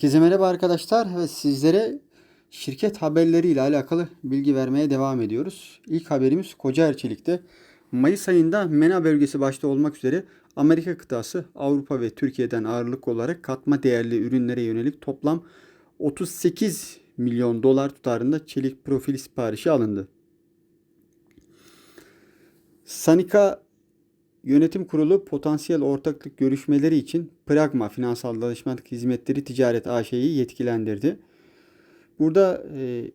Herkese merhaba arkadaşlar ve sizlere şirket haberleriyle alakalı bilgi vermeye devam ediyoruz. İlk haberimiz Kocaerçelik'te Mayıs ayında MENA bölgesi başta olmak üzere Amerika kıtası, Avrupa ve Türkiye'den ağırlık olarak katma değerli ürünlere yönelik toplam 38 milyon dolar tutarında çelik profil siparişi alındı. Sanika Yönetim Kurulu potansiyel ortaklık görüşmeleri için Pragma Finansal Danışmanlık Hizmetleri Ticaret AŞ'yi yetkilendirdi. Burada e,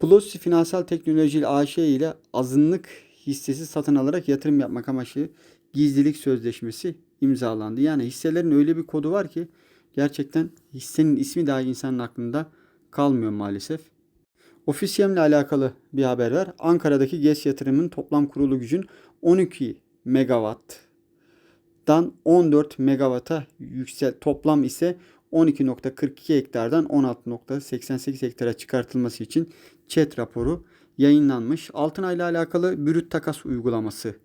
Plus Finansal Teknoloji AŞ ile azınlık hissesi satın alarak yatırım yapmak amaçlı gizlilik sözleşmesi imzalandı. Yani hisselerin öyle bir kodu var ki gerçekten hissenin ismi dahi insanın aklında kalmıyor maalesef. Ofisyemle alakalı bir haber var. Ankara'daki GES yatırımının toplam kurulu gücün 12 megawatttan 14 megawata yüksel toplam ise 12.42 hektardan 16.88 hektara çıkartılması için chat raporu yayınlanmış. Altın ile alakalı brüt takas uygulaması.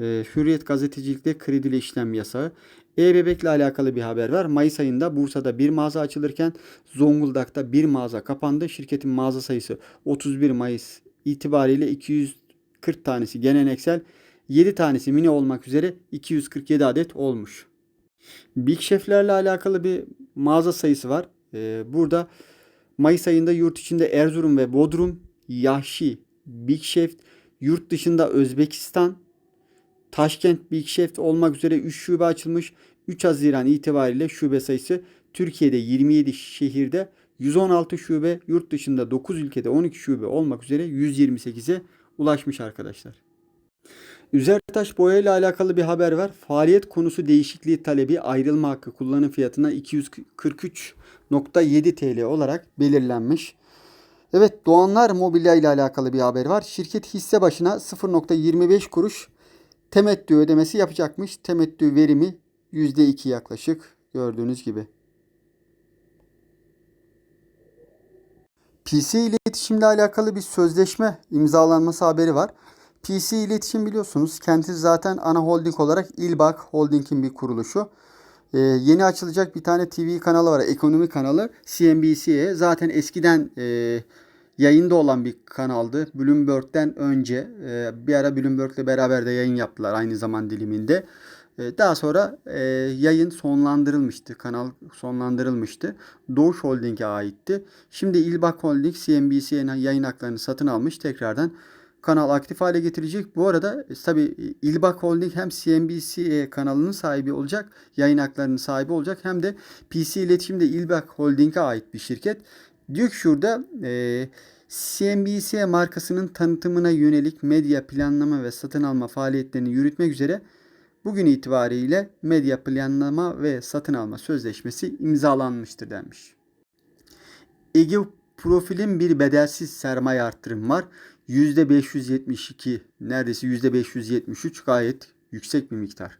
Ee, Hürriyet gazetecilikte kredili işlem yasağı. E-Bebek'le alakalı bir haber var. Mayıs ayında Bursa'da bir mağaza açılırken Zonguldak'ta bir mağaza kapandı. Şirketin mağaza sayısı 31 Mayıs itibariyle 240 tanesi geleneksel, 7 tanesi mini olmak üzere 247 adet olmuş. Big Chef'lerle alakalı bir mağaza sayısı var. Ee, burada Mayıs ayında yurt içinde Erzurum ve Bodrum, Yahşi, Big Chef, yurt dışında Özbekistan, Taşkent Chef olmak üzere 3 şube açılmış. 3 Haziran itibariyle şube sayısı Türkiye'de 27 şehirde 116 şube, yurt dışında 9 ülkede 12 şube olmak üzere 128'e ulaşmış arkadaşlar. Üzertaş boya ile alakalı bir haber var. Faaliyet konusu değişikliği talebi ayrılma hakkı kullanım fiyatına 243.7 TL olarak belirlenmiş. Evet Doğanlar Mobilya ile alakalı bir haber var. Şirket hisse başına 0.25 kuruş temettü ödemesi yapacakmış. Temettü verimi %2 yaklaşık gördüğünüz gibi. PC iletişimle alakalı bir sözleşme imzalanması haberi var. PC iletişim biliyorsunuz kendisi zaten ana holding olarak İlbak Holding'in bir kuruluşu. Ee, yeni açılacak bir tane TV kanalı var. Ekonomi kanalı CNBC'ye. Zaten eskiden e, yayında olan bir kanaldı. Bloomberg'den önce e, bir ara Bloomberg'le beraber de yayın yaptılar aynı zaman diliminde. E, daha sonra e, yayın sonlandırılmıştı. Kanal sonlandırılmıştı. Doğuş Holding'e aitti. Şimdi İlbak Holding CNBC'nin yayın haklarını satın almış. Tekrardan kanal aktif hale getirecek. Bu arada e, tabi İlbak Holding hem CNBC kanalının sahibi olacak, yayın haklarının sahibi olacak hem de PC iletişimde İlbak Holding'e ait bir şirket. Diyor ki şurada e, CNBC markasının tanıtımına yönelik medya planlama ve satın alma faaliyetlerini yürütmek üzere bugün itibariyle medya planlama ve satın alma sözleşmesi imzalanmıştır denmiş. Ege Profil'in bir bedelsiz sermaye arttırım var. %572 neredeyse %573 gayet yüksek bir miktar.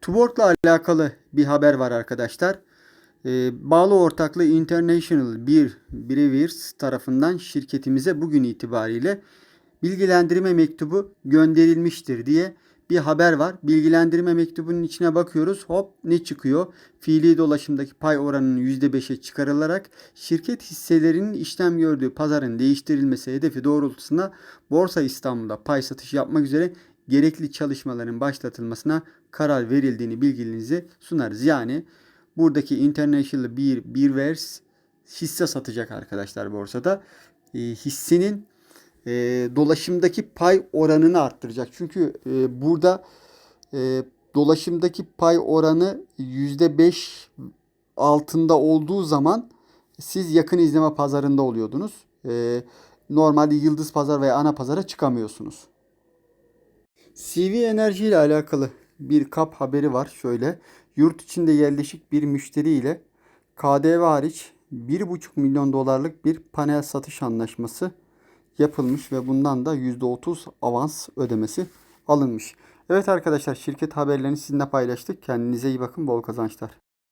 Tuborg'la alakalı bir haber var arkadaşlar. Ee, bağlı ortaklığı International bir Brewers tarafından şirketimize bugün itibariyle bilgilendirme mektubu gönderilmiştir diye bir haber var. Bilgilendirme mektubunun içine bakıyoruz. Hop ne çıkıyor? Fiili dolaşımdaki pay oranının %5'e çıkarılarak şirket hisselerinin işlem gördüğü pazarın değiştirilmesi hedefi doğrultusunda Borsa İstanbul'da pay satış yapmak üzere gerekli çalışmaların başlatılmasına karar verildiğini bilginize sunarız. Yani buradaki International bir Beerwares hisse satacak arkadaşlar borsada. E, hissenin e, dolaşımdaki pay oranını arttıracak. Çünkü e, burada e, dolaşımdaki pay oranı %5 altında olduğu zaman siz yakın izleme pazarında oluyordunuz. E, normalde yıldız pazar veya ana pazara çıkamıyorsunuz. CV Enerji ile alakalı bir kap haberi var şöyle. Yurt içinde yerleşik bir müşteri ile KDV hariç 1,5 milyon dolarlık bir panel satış anlaşması yapılmış ve bundan da %30 avans ödemesi alınmış. Evet arkadaşlar şirket haberlerini sizinle paylaştık. Kendinize iyi bakın. Bol kazançlar.